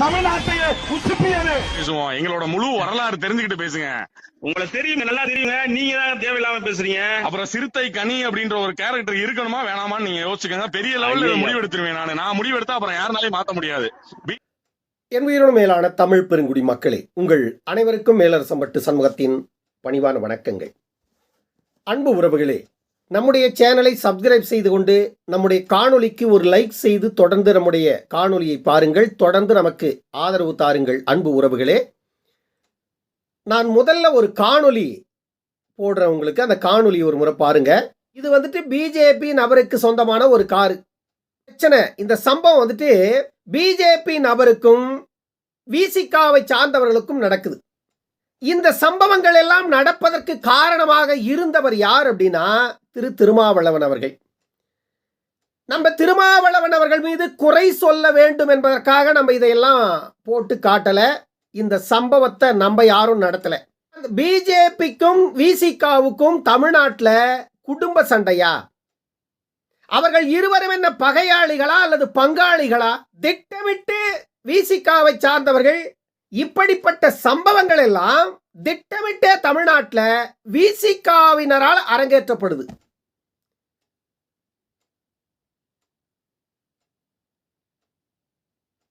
தமிழ்நாட்டையே உசுப்பியது. பேசுவோம். எங்களோட முழு வரலாறு தெரிஞ்சுக்கிட்டு பேசுங்க. உங்களை தெரியுங்க நல்லா தெரியுங்க. நீங்க தான் தேவையில்லாம பேசுறீங்க. அப்புறம் சிறுத்தை கனி அப்படின்ற ஒரு கேரக்டர் இருக்கணுமா வேணாமான்னு நீங்க யோசிச்சுக்கோங்க. பெரிய லெவல்ல. முடிவெடுத்துருவேன் நானு. நான் முடிவெடுத்தா அப்புறம் யாருனாலையும் மாத்த முடியாது. என் உயிரோடு மேலான தமிழ் பெருங்குடி மக்களே உங்கள் அனைவருக்கும் மேலரசம்பட்டு சண்முகத்தின் பணிவான வணக்கங்கள். அன்பு உறவுகளே நம்முடைய சேனலை சப்ஸ்கிரைப் செய்து கொண்டு நம்முடைய காணொலிக்கு ஒரு லைக் செய்து தொடர்ந்து நம்முடைய காணொலியை பாருங்கள். தொடர்ந்து நமக்கு ஆதரவு தாருங்கள். அன்பு உறவுகளே. நான் முதல்ல ஒரு காணொலி போடுறவங்களுக்கு அந்த காணொலி ஒரு முறை பாருங்க. இது வந்துட்டு பிஜேபி நபருக்கு சொந்தமான ஒரு காரு. பிரச்சனை. இந்த சம்பவம் வந்துட்டு பிஜேபி நபருக்கும் விசிகாவை சார்ந்தவர்களுக்கும் நடக்குது. இந்த சம்பவங்கள் எல்லாம் நடப்பதற்கு காரணமாக இருந்தவர் யார் அப்படின்னா திரு திருமாவளவன் அவர்கள். நம்ம திருமாவளவன் அவர்கள் மீது குறை சொல்ல வேண்டும் என்பதற்காக நம்ம இதையெல்லாம் போட்டு காட்டலை. இந்த சம்பவத்தை நம்ம யாரும் நடத்தலை. பிஜேபிக்கும் விசிகாவுக்கும் தமிழ்நாட்டில் குடும்ப சண்டையா? அவர்கள் இருவரும் என்ன பகையாளிகளா அல்லது பங்காளிகளா? திட்டமிட்டு விசிகாவை சார்ந்தவர்கள் இப்படிப்பட்ட சம்பவங்கள் எல்லாம் திட்டமிட்டே தமிழ்நாட்டில் விசிகாவினரால் அரங்கேற்றப்படுது.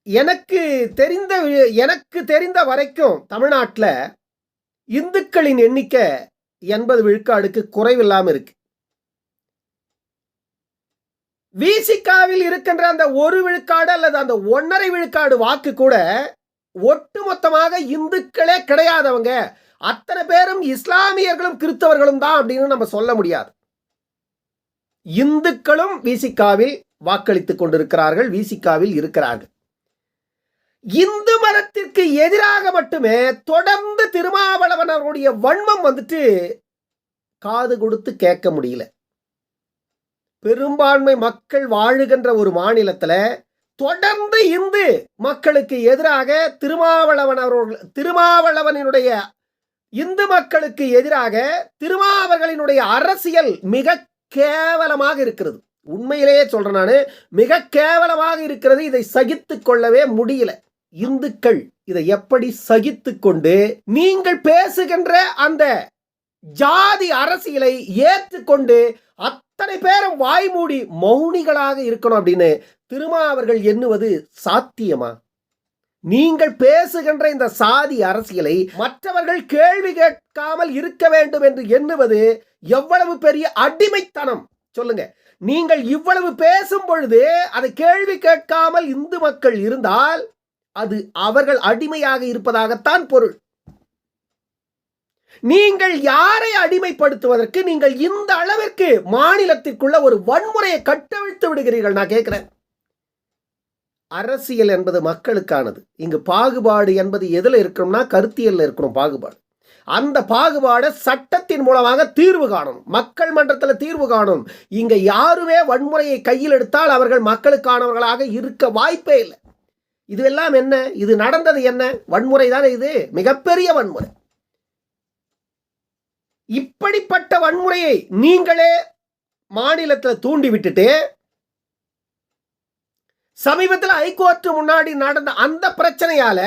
எனக்கு தெரிந்த வி- எனக்கு தெரிந்த வரைக்கும் தமிழ்நாட்டில் இந்துக்களின் எண்ணிக்கை எண்பது விழுக்காடுக்கு குறைவில்லாமல் இருக்கு. விசிகாவில் இருக்கின்ற அந்த ஒரு விழுக்காடு அல்லது அந்த ஒன்றரை விழுக்காடு வாக்கு கூட ஒட்டுமொத்தமாக இந்துக்களே கிடையாதவங்க. அத்தனை பேரும் இஸ்லாமியர்களும் கிறிஸ்தவர்களும் தான் அப்படின்னு நம்ம சொல்ல முடியாது. இந்துக்களும் விசிகாவில் வாக்களித்துக் கொண்டிருக்கிறார்கள் விசிகாவில் இருக்கிறார்கள். இந்து மதத்திற்கு எதிராக மட்டுமே தொடர்ந்து திருமாவளவன் அவருடைய வன்மம் வந்துட்டு காது கொடுத்து கேட்க முடியல. பெரும்பான்மை மக்கள் வாழுகின்ற ஒரு மாநிலத்தில் தொடர்ந்து இந்து மக்களுக்கு எதிராக திருமாவளவன் அவர்கள் திருமாவளவனினுடைய இந்து மக்களுக்கு எதிராக திருமாவர்களினுடைய அரசியல் மிக கேவலமாக இருக்கிறது. உண்மையிலேயே சொல்கிறேன் நான் மிக கேவலமாக இருக்கிறது. இதை சகித்து கொள்ளவே முடியல. இந்துக்கள் இதை எப்படி சகித்து கொண்டு நீங்கள் பேசுகின்ற அந்த ஜாதி அரசியலை ஏற்றுக்கொண்டு அத்தனை பேரும் வாய்மூடி மௌனிகளாக இருக்கணும் அப்படின்னு திருமா அவர்கள் எண்ணுவது சாத்தியமா? நீங்கள் பேசுகின்ற இந்த சாதி அரசியலை மற்றவர்கள் கேள்வி கேட்காமல் இருக்க வேண்டும் என்று எண்ணுவது எவ்வளவு பெரிய அடிமைத்தனம்? சொல்லுங்க. நீங்கள் இவ்வளவு பேசும் பொழுது அதை கேள்வி கேட்காமல் இந்து மக்கள் இருந்தால் அது அவர்கள் அடிமையாக இருப்பதாகத்தான் பொருள். நீங்கள் யாரை அடிமைப்படுத்துவதற்கு நீங்கள் இந்த அளவிற்கு மாநிலத்திற்குள்ள ஒரு வன்முறையை கட்டவிழ்த்து விடுகிறீர்கள் நான் கேட்கிறேன். அரசியல் என்பது மக்களுக்கானது. இங்கு பாகுபாடு என்பது எதில் இருக்கணும்னா கருத்தியலில் இருக்கணும் பாகுபாடு. அந்த பாகுபாடை சட்டத்தின் மூலமாக தீர்வு காணும் மக்கள் மன்றத்தில் தீர்வு காணும் இங்க யாருமே வன்முறையை கையில் எடுத்தால் அவர்கள் மக்களுக்கானவர்களாக இருக்க வாய்ப்பே இல்லை. இதுவெல்லாம் என்ன? இது நடந்தது என்ன? வன்முறை தானே இது? மிகப்பெரிய வன்முறை. இப்படிப்பட்ட வன்முறையை நீங்களே மாநிலத்தில் தூண்டி விட்டுட்டு சமீபத்தில் ஹைகோர்ட் முன்னாடி நடந்த அந்த பிரச்சனையால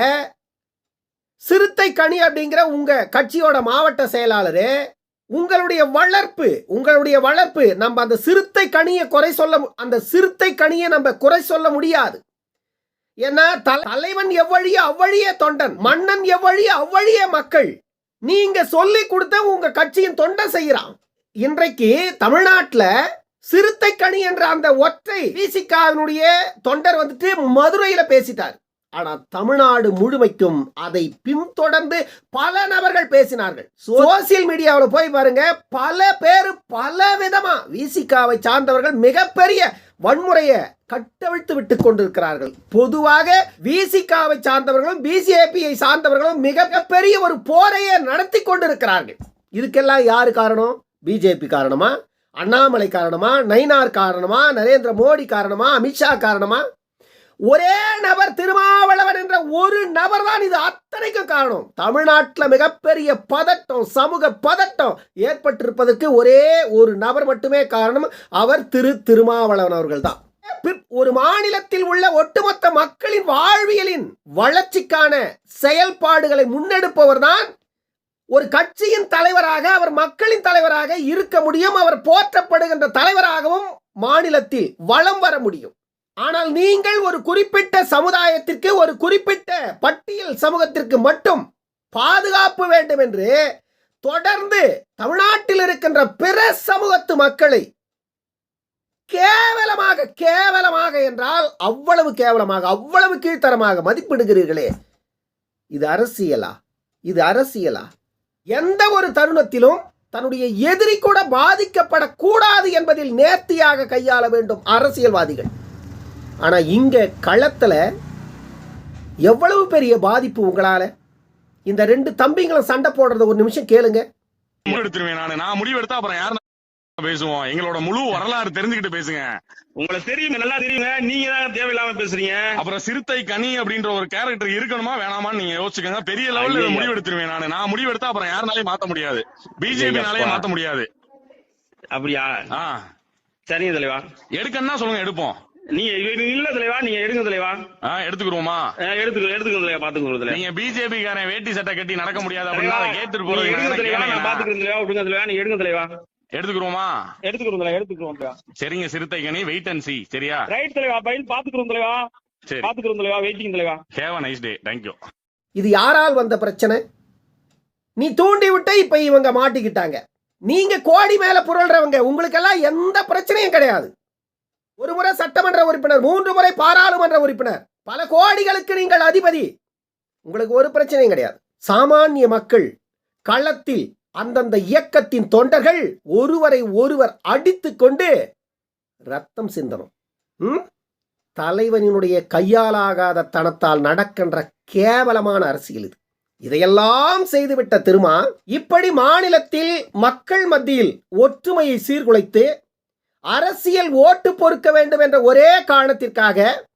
சிறுத்தை கனி அப்படிங்கிற உங்க கட்சியோட மாவட்ட செயலாளர் உங்களுடைய வளர்ப்பு உங்களுடைய வளர்ப்பு நம்ம அந்த சிறுத்தை கனியை குறை சொல்ல மு- அந்த சிறுத்தை கனியை நம்ம குறை சொல்ல முடியாது. ஏன்னா தலைவன் எவ்வழியே அவ்வழியே தொண்டன் மன்னன் எவ்வழியே அவ்வழியே மக்கள். நீங்க சொல்லி கொடுத்த உங்க கட்சியின் தொண்டை செய்யறான் இன்றைக்கு தமிழ்நாட்டில் சிறுத்தை கணி என்ற அந்த ஒற்றை விசிகாவினுடைய தொண்டர் வந்துட்டு மதுரையில பேசிட்டார். ஆனா தமிழ்நாடு முழுமைக்கும் அதை பின்தொடர்ந்து பல நபர்கள் பேசினார்கள். சோசியல் மீடியாவில் போய் பாருங்க பல பேர் பல விதமா விசிகாவை சார்ந்தவர்கள் மிகப்பெரிய வன்முறையை கட்டவிழ்த்து விட்டுக் கொண்டிருக்கிறார்கள். பொதுவாக விசிகாவை சார்ந்தவர்களும் பிஜேபியை சார்ந்தவர்களும் மிகப்பெரிய ஒரு போரையே நடத்தி கொண்டிருக்கிறார்கள். இதுக்கெல்லாம் யாரு காரணம்? பிஜேபி காரணமா? அண்ணாமலை காரணமா? நைனார் காரணமா? நரேந்திர மோடி காரணமா? அமித்ஷா காரணமா? ஒரே நபர் திருமாவளவன் என்ற ஒரு நபர் தான் இது அத்தனைக்கும் காரணம். தமிழ்நாட்டில் மிகப்பெரிய பதட்டம் சமூக பதட்டம் ஏற்பட்டிருப்பதற்கு ஒரே ஒரு நபர் மட்டுமே காரணம் அவர் திரு திருமாவளவன் அவர்கள் தான் பிற்- ஒரு மாநிலத்தில் உள்ள ஒட்டுமொத்த மக்களின் வாழ்வியலின் வளர்ச்சிக்கான செயல்பாடுகளை முன்னெடுப்பவர் தான் ஒரு கட்சியின் தலைவராக அவர் மக்களின் தலைவராக இருக்க முடியும் அவர் போற்றப்படுகின்ற தலைவராகவும் மாநிலத்தில் வலம் வர முடியும். ஆனால் நீங்கள் ஒரு குறிப்பிட்ட சமுதாயத்திற்கு ஒரு குறிப்பிட்ட பட்டியல் சமூகத்திற்கு மட்டும் பாதுகாப்பு வேண்டும் என்று தொடர்ந்து தமிழ்நாட்டில் இருக்கின்ற பிற சமூகத்து மக்களை கேவலமாக கேவலமாக என்றால் அவ்வளவு கேவலமாக அவ்வளவு கீழ்த்தரமாக மதிப்பிடுகிறீர்களே. இது அரசியலா? இது அரசியலா? எந்த ஒரு தருணத்திலும் தன்னுடைய எதிரி கூட பாதிக்கப்படக்கூடாது என்பதில் நேர்த்தியாக கையாள வேண்டும் அரசியல்வாதிகள். ஆனா இங்க களத்துல எவ்வளவு பெரிய பாதிப்பு உங்களால? இந்த ரெண்டு தம்பிங்களும் சண்டை போடுறத ஒரு நிமிஷம் கேளுங்க. முடிவெடுத்துருவேன் நானு. நான் முடிவெடுத்தா அப்புறம் யாரு பேசுவோம்? எங்களோட முழு வரலாறு தெரிஞ்சுக்கிட்டு பேசுங்க. உங்களை தெரியுங்க நல்லா தெரியுங்க. நீங்க தான் தேவையில்லாம பேசுறீங்க. அப்புறம் சிறுத்தை கனி அப்படின்ற ஒரு கேரக்டர் இருக்கணுமா வேணாமான்னு நீங்க யோசிச்சுக்கோங்க. பெரிய லெவல்ல. முடிவெடுத்துருவேன் நானு. நான் முடிவெடுத்தா அப்புறம் யாருனாலையும் மாத்த முடியாது. பிஜேபினாலேயே ஐயப்பா. மாத்த முடியாது. அப்படியா? ஆ. சரிங்க தலைவா. எடுக்கணும்னா சொல்லுங்க எடுப்போம். நீங்க இது இல்ல தலைவா நீங்க எடுங்க தலைவா ஆ எடுத்துக்கிறோமா எடுத்துக்க எடுத்துக்க தலைவா நீங்க பிஜேபி காரன் வேட்டி சட்டை கட்டி நடக்க முடியாது அப்படின்னா போறது எடுங்க தலைவா நான். பாத்துக்கிறேன் தலைவா விடுங்க தலைவா நீங்க எடுங்க தலைவா எடுத்துக்கிறோமா எடுத்துக்கிறோம் தலைவா எடுத்துக்கிறோம் தலைவா சரிங்க சிறுத்தை கனி வெயிட் அண்ட் சி சரியா? ரைட் தலைவா பைல் பாத்துக்கிறோம் தலைவா சரி. பாத்துக்கிறோம் தலைவா வெயிட்டிங் தலைவா have a nice day thank you இது யாரால் வந்த பிரச்சனை? நீ தூண்டி விட்ட இப்ப இவங்க மாட்டிக்கிட்டாங்க. நீங்க கோடி மேல புரள்றவங்க உங்களுக்கெல்லாம் எந்த பிரச்சனையும் கிடையாது. ஒரு முறை சட்டமன்ற உறுப்பினர் மூன்று முறை பாராளுமன்ற உறுப்பினர். பல கோடிகளுக்கு நீங்கள் அதிபதி. உங்களுக்கு ஒரு பிரச்சனையும் கிடையாது. சாமானிய மக்கள் களத்தில் அந்தந்த இயக்கத்தின் தொண்டர்கள் ஒருவரை ஒருவர் அடித்து கொண்டு ரத்தம் சிந்தனும் தலைவனினுடைய கையாலாகாத தனத்தால் நடக்கின்ற கேவலமான அரசியல் இது. இதையெல்லாம் செய்துவிட்ட திருமா இப்படி மாநிலத்தில் மக்கள் மத்தியில் ஒற்றுமையை சீர்குலைத்து அரசியல் ஓட்டு பொறுக்க வேண்டும் என்ற ஒரே காரணத்திற்காக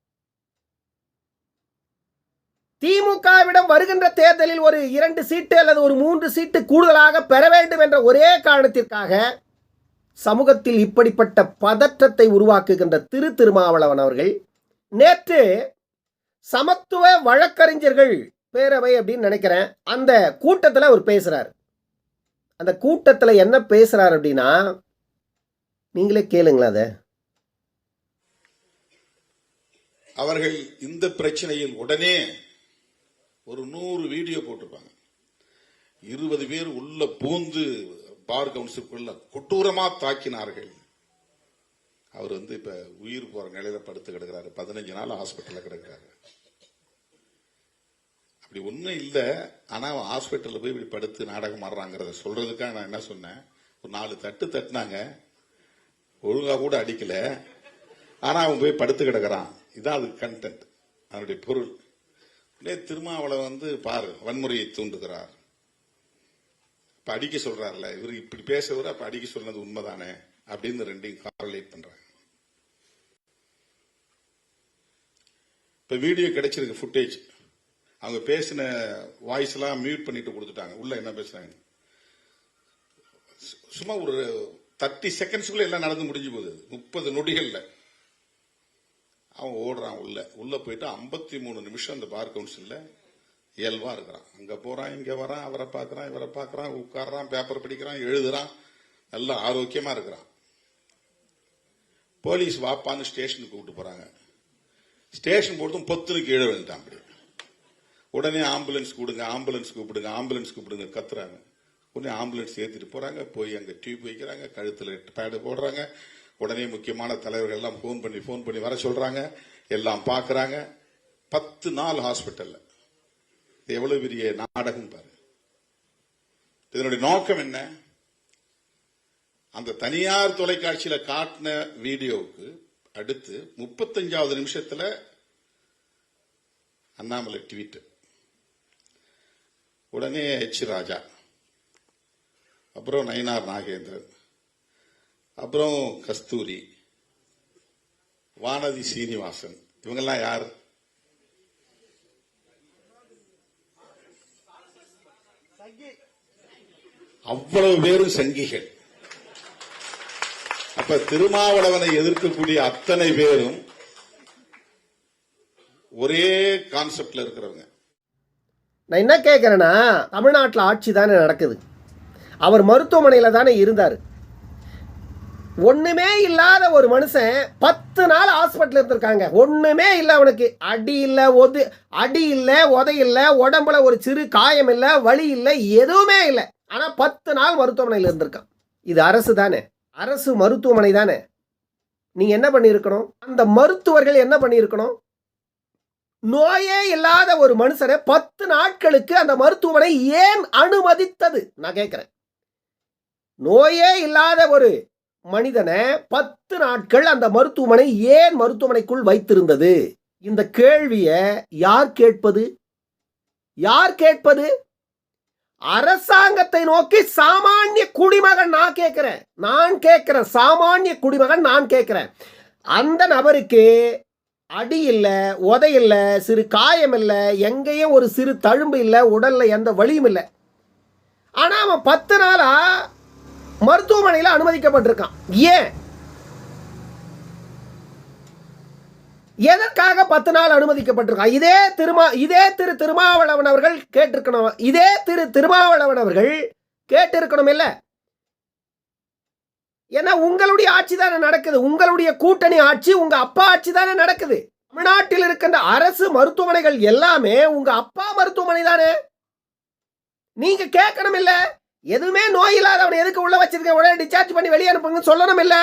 திமுகவிடம் வருகின்ற தேர்தலில் ஒரு இரண்டு சீட்டு அல்லது ஒரு மூன்று சீட்டு கூடுதலாக பெற வேண்டும் என்ற ஒரே காரணத்திற்காக சமூகத்தில் இப்படிப்பட்ட பதற்றத்தை உருவாக்குகின்ற திரு திருமாவளவன் அவர்கள் நேற்று சமத்துவ வழக்கறிஞர்கள் பேரவை அப்படின்னு நினைக்கிறேன். அந்த கூட்டத்தில் அவர் பேசுகிறார் அந்த கூட்டத்தில் என்ன பேசுகிறார் அப்படின்னா நீங்களே கேளுங்களா அதை. அவர்கள் இந்த பிரச்சனையில் உடனே ஒரு நூறு வீடியோ போட்டிருப்பாங்க. இருபது பேர் உள்ள பூந்து பார் கவுன்சிலுக்குள்ள கொட்டூரமா தாக்கினார்கள். அவர் வந்து இப்ப உயிர் போற நிலையில படுத்து கிடக்குறாரு. பதினஞ்சு நாள் ஹாஸ்பிட்டல்ல கிடக்குறாரு. அப்படி ஒண்ணும் இல்ல. ஆனா அவன் ஹாஸ்பிட்டல்ல போய் இப்படி படுத்து நாடகம் ஆடுறாங்கிறத சொல்றதுக்காக நான் என்ன சொன்னேன்? ஒரு நாலு தட்டு தட்டினாங்க. ஒழுங்கா கூட அடிக்கல. ஆனா அவன் போய் படுத்து கிடக்குறான். இதான் அது கண்டென்ட் அதனுடைய பொருள். உடனே திருமாவளவன் வந்து பாரு வன்முறையை தூண்டுகிறார். இப்ப அடிக்க சொல்றாருல இவர் இப்படி பேசுறவர் அப்ப அடிக்க சொன்னது உண்மைதானே? அப்படின்னு ரெண்டையும் காரலேட் பண்றாங்க. இப்ப வீடியோ கிடைச்சிருக்கு ஃபுட்டேஜ் அவங்க பேசின வாய்ஸ் எல்லாம் மியூட் பண்ணிட்டு கொடுத்துட்டாங்க. உள்ள என்ன பேசுறாங்க? சு- சும்மா ஒரு தேர்ட்டி செகண்ட்ஸ்க்குள்ள எல்லாம் நடந்து முடிஞ்சு போகுது. முப்பது நொடிகள்ல. அவன் ஓடுறான் உள்ள. உள்ள போயிட்டு 53 மூணு நிமிஷம் அந்த பார் கவுன்சில்ல இயல்பா இருக்கிறான். அங்க போறான் இங்க வரான் அவரை பார்க்கறான் இவரை பார்க்கறான் உட்கார்றான் பேப்பர் படிக்கிறான் எழுதுறான். நல்லா ஆரோக்கியமா இருக்கிறான். போலீஸ் வாப்பான்னு ஸ்டேஷனுக்கு கூப்பிட்டு போறாங்க. ஸ்டேஷன் போட்டும் பொத்துன்னு கீழே விழுந்துட்டான் அப்படி உடனே ஆம்புலன்ஸ் கூப்பிடுங்க ஆம்புலன்ஸ் கூப்பிடுங்க ஆம்புலன்ஸ் கூப்பிடுங்க கத்துறாங்க. உடனே ஆம்புலன்ஸ் ஏற்றிட்டு போறாங்க போய் அங்கே டியூப் வைக்கிறாங்க கழுத்தில் பேடு போடுறாங்க. உடனே முக்கியமான தலைவர்கள் எல்லாம் ஃபோன் பண்ணி ஃபோன் பண்ணி வர சொல்றாங்க. எல்லாம் பார்க்குறாங்க பத்து நாள் ஹாஸ்பிட்டலில் இது எவ்வளவு பெரிய நாடகம் பாரு. இதனுடைய நோக்கம் என்ன? அந்த தனியார் தொலைக்காட்சியில காட்டின வீடியோவுக்கு அடுத்து முப்பத்தஞ்சாவது நிமிஷத்துல அண்ணாமலை ட்வீட் உடனே எச் ராஜா. அப்புறம் நயினார் நாகேந்திரன். அப்புறம் கஸ்தூரி. வானதி சீனிவாசன். இவங்கெல்லாம் யார்? அவ்வளவு பேரும் சங்கிகள். அப்ப திருமாவளவனை எதிர்க்கக்கூடிய அத்தனை பேரும் ஒரே கான்செப்ட்ல இருக்கிறவங்க. நான் என்ன கேட்குறேன்னா தமிழ்நாட்டில் ஆட்சி தானே நடக்குது. அவர் மருத்துவமனையில் தானே இருந்தார். ஒன்றுமே இல்லாத ஒரு மனுஷன் பத்து நாள் ஹாஸ்பிட்டல் இருந்திருக்காங்க. ஒன்றுமே இல்லை அவனுக்கு. அடி இல்லை ஒது அடி இல்லை உதை இல்லை உடம்புல ஒரு சிறு காயம் இல்லை வழி இல்லை எதுவுமே இல்லை. ஆனால் பத்து நாள் மருத்துவமனையில் இருந்திருக்கான். இது அரசு தானே. அரசு மருத்துவமனை தானே. நீங்கள் என்ன பண்ணியிருக்கணும்? அந்த மருத்துவர்கள் என்ன பண்ணியிருக்கணும்? நோயே இல்லாத ஒரு மனுஷனை பத்து நாட்களுக்கு அந்த மருத்துவமனை ஏன் அனுமதித்தது? நான் கேட்குறேன் நோயே இல்லாத ஒரு மனிதனை பத்து நாட்கள் அந்த மருத்துவமனை ஏன் மருத்துவமனைக்குள் வைத்திருந்தது? இந்த கேள்வியை யார் கேட்பது? யார் கேட்பது? அரசாங்கத்தை நோக்கி சாமானிய குடிமகன் நான் கேட்கிறேன். நான் கேட்கிறேன். சாமானிய குடிமகன் நான் கேட்கிறேன். அந்த நபருக்கு அடி இல்லை உதை இல்லை சிறு காயம் இல்லை எங்கேயும் ஒரு சிறு தழும்பு இல்லை உடலில் எந்த வலியும் இல்லை. ஆனால் அவன் பத்து நாளாக மருத்துவமனையில் அனுமதிக்கப்பட்டிருக்கான். ஏன்? எதற்காக பத்து நாள் அனுமதிக்கப்பட்டிருக்கான்? இதே திருமா இதே திரு திருமாவளவன் அவர்கள் கேட்டிருக்கணும். இதே திரு திருமாவளவன் அவர்கள் கேட்டிருக்கணும் இல்லை ஏன்னா உங்களுடைய ஆட்சி தானே நடக்குது. உங்களுடைய கூட்டணி ஆட்சி உங்க அப்பா ஆட்சி தானே நடக்குது. தமிழ்நாட்டில் இருக்கின்ற அரசு மருத்துவமனைகள் எல்லாமே உங்க அப்பா மருத்துவமனை தானே நீங்க கேட்கணும் இல்லை எதுவுமே நோய் இல்லாதவனை எதுக்கு உள்ள வச்சிருக்க? உடனே டிஸ்சார்ஜ் பண்ணி வெளியே அனுப்புங்கன்னு சொல்லணும் இல்லை.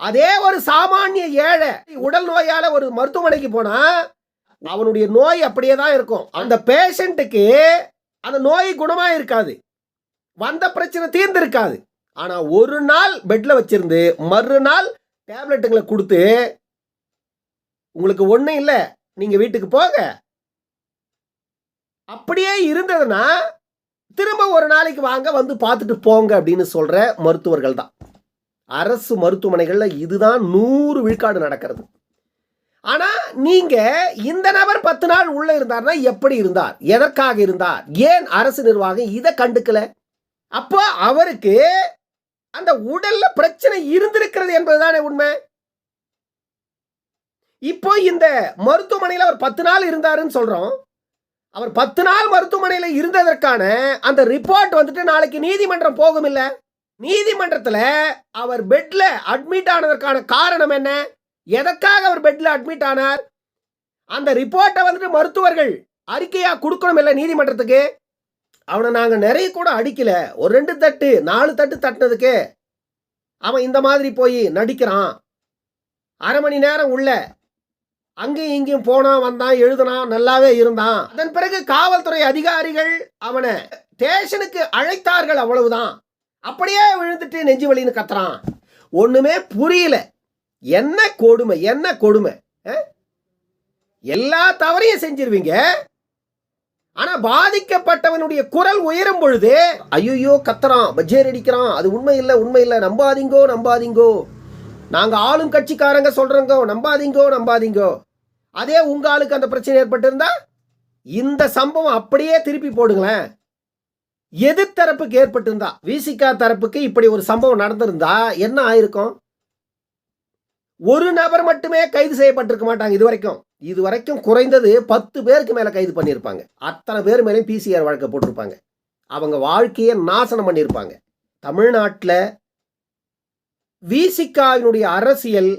அதே ஒரு சாமானிய ஏழை உடல் நோயால ஒரு மருத்துவமனைக்கு போனா அவனுடைய நோய் அப்படியே தான் இருக்கும். அந்த பேஷண்ட்டுக்கு அந்த நோய் குணமாக இருக்காது. வந்த பிரச்சனை தீர்ந்து இருக்காது ஆனால் ஒரு நாள் பெட்டில் வச்சிருந்து மறுநாள் டேப்லெட்டுங்களை கொடுத்து உங்களுக்கு ஒன்றும் இல்லை நீங்கள் வீட்டுக்கு போக அப்படியே இருந்ததுன்னா திரும்ப ஒரு நாளைக்கு வாங்க வந்து பார்த்துட்டு போங்க அப்படின்னு சொல்கிற மருத்துவர்கள் தான். அரசு மருத்துவமனைகளில் இதுதான் நூறு விழுக்காடு நடக்கிறது. ஆனால் நீங்கள் இந்த நபர் பத்து நாள் உள்ளே இருந்தார்னா எப்படி இருந்தார்? எதற்காக இருந்தார்? ஏன் அரசு நிர்வாகம் இதை கண்டுக்கல? அப்போ அவருக்கு அந்த உடல்ல பிரச்சனை இருந்திருக்கிறது என்பதுதானே உண்மை. இப்போ இந்த மருத்துவமனையில் அவர் பத்து நாள் இருந்தாருன்னு சொல்கிறோம் அவர் பத்து நாள் மருத்துவமனையில் இருந்ததற்கான அந்த ரிப்போர்ட் வந்துட்டு நாளைக்கு நீதிமன்றம் போகும் இல்லை நீதிமன்றத்தில் அவர் பெட்டில் அட்மிட் ஆனதற்கான காரணம் என்ன? எதற்காக அவர் பெட்டில் அட்மிட் ஆனார்? அந்த ரிப்போர்ட்டை வந்துட்டு மருத்துவர்கள் அறிக்கையாக கொடுக்கணும் இல்லை நீதிமன்றத்துக்கு? அவனை நாங்கள் நிறைய கூட அடிக்கல. ஒரு ரெண்டு தட்டு நாலு தட்டு தட்டினதுக்கு அவன் இந்த மாதிரி போய் நடிக்கிறான். அரை மணி நேரம் உள்ள அங்கேயும் இங்கேயும் போனான் வந்தான் எழுதுனான் நல்லாவே இருந்தான். அதன் பிறகு காவல்துறை அதிகாரிகள் அவனை ஸ்டேஷனுக்கு அழைத்தார்கள் அவ்வளவுதான். அப்படியே விழுந்துட்டு நெஞ்சு வலின்னு கத்துறான். ஒண்ணுமே புரியல. என்ன கொடுமை என்ன கொடுமை? எல்லா தவறையும் செஞ்சிருவீங்க. ஆனா பாதிக்கப்பட்டவனுடைய குரல் உயரும் பொழுது ஐயோ கத்துறான் பஜ்ஜேர் அடிக்கிறான். அது உண்மை இல்லை உண்மை இல்லை நம்பாதீங்கோ நம்பாதீங்கோ. நாங்கள் ஆளும் கட்சிக்காரங்க சொல்கிறோங்கோ நம்பாதீங்கோ நம்பாதீங்கோ. அதே உங்க ஆளுக்கு அந்த பிரச்சனை ஏற்பட்டிருந்தா இந்த சம்பவம் அப்படியே திருப்பி போடுங்களேன். எதிர் தரப்புக்கு ஏற்பட்டிருந்தா விசிகா தரப்புக்கு இப்படி ஒரு சம்பவம் நடந்திருந்தா என்ன ஆயிருக்கும்? ஒரு நபர் மட்டுமே கைது செய்யப்பட்டிருக்க மாட்டாங்க இது வரைக்கும் இது வரைக்கும் குறைந்தது பத்து பேருக்கு மேல கைது பண்ணியிருப்பாங்க. அத்தனை பேர் மேலேயும் பிசிஆர் வழக்கு போட்டிருப்பாங்க. அவங்க வாழ்க்கையை நாசனம் பண்ணியிருப்பாங்க. தமிழ்நாட்டில் விசிகாவினுடைய அரசியல்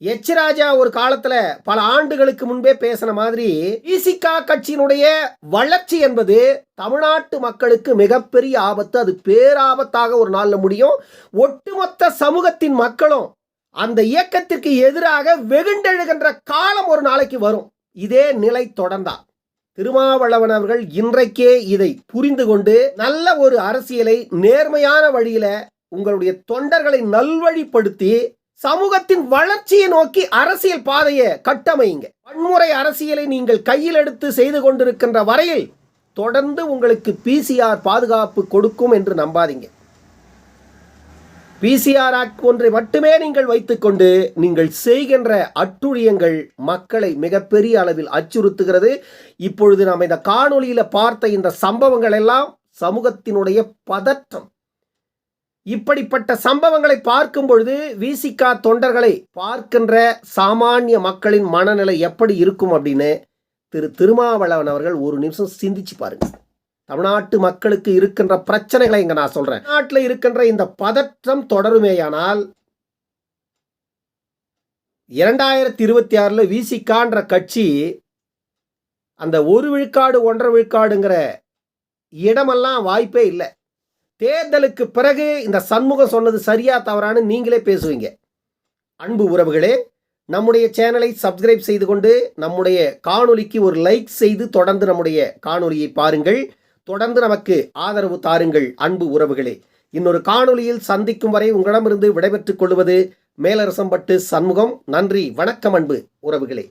எச் ராஜா ஒரு காலத்துல பல ஆண்டுகளுக்கு முன்பே பேசின மாதிரி இசிகா கட்சியினுடைய வளர்ச்சி என்பது தமிழ்நாட்டு மக்களுக்கு மிகப்பெரிய ஆபத்து. அது பேராபத்தாக ஒரு நாளில் முடியும். ஒட்டுமொத்த சமூகத்தின் மக்களும் அந்த இயக்கத்திற்கு எதிராக வெகுண்டெழுகின்ற காலம் ஒரு நாளைக்கு வரும். இதே நிலை தொடர்ந்தா. திருமாவளவன் அவர்கள் இன்றைக்கே இதை புரிந்து கொண்டு நல்ல ஒரு அரசியலை நேர்மையான வழியில உங்களுடைய தொண்டர்களை நல்வழிப்படுத்தி சமூகத்தின் வளர்ச்சியை நோக்கி அரசியல் பாதையை கட்டமையுங்க. வன்முறை அரசியலை நீங்கள் கையில் எடுத்து செய்து கொண்டிருக்கின்ற வரையில் தொடர்ந்து உங்களுக்கு பிசிஆர் பாதுகாப்பு கொடுக்கும் என்று நம்பாதீங்க. பிசிஆர் ஆக்ட் ஒன்றை மட்டுமே நீங்கள் வைத்துக்கொண்டு நீங்கள் செய்கின்ற அட்டுழியங்கள் மக்களை மிகப்பெரிய அளவில் அச்சுறுத்துகிறது. இப்பொழுது நாம் இந்த காணொலியில் பார்த்த இந்த சம்பவங்கள் எல்லாம் சமூகத்தினுடைய பதற்றம். இப்படிப்பட்ட சம்பவங்களை பார்க்கும் பொழுது விசிகா தொண்டர்களை பார்க்கின்ற சாமானிய மக்களின் மனநிலை எப்படி இருக்கும் அப்படின்னு திரு திருமாவளவன் அவர்கள் ஒரு நிமிஷம் சிந்திச்சு பாருங்க. தமிழ்நாட்டு மக்களுக்கு இருக்கின்ற பிரச்சனைகளை இங்க நான் சொல்றேன். நாட்டில் இருக்கின்ற இந்த பதற்றம் தொடருமேயானால் இரண்டாயிரத்தி இருபத்தி ஆறில் விசிகான்ற கட்சி அந்த ஒரு விழுக்காடு ஒன்றரை விழுக்காடுங்கிற இடமெல்லாம் வாய்ப்பே இல்லை. தேர்தலுக்கு பிறகு இந்த சண்முகம் சொன்னது சரியா தவறான்னு நீங்களே பேசுவீங்க. அன்பு உறவுகளே நம்முடைய சேனலை சப்ஸ்கிரைப் செய்து கொண்டு நம்முடைய காணொலிக்கு ஒரு லைக் செய்து தொடர்ந்து நம்முடைய காணொலியை பாருங்கள். தொடர்ந்து நமக்கு ஆதரவு தாருங்கள் அன்பு உறவுகளே. இன்னொரு காணொலியில் சந்திக்கும் வரை உங்களிடமிருந்து விடைபெற்றுக் கொள்வது மேலரசம்பட்டு சண்முகம். நன்றி வணக்கம் அன்பு உறவுகளே.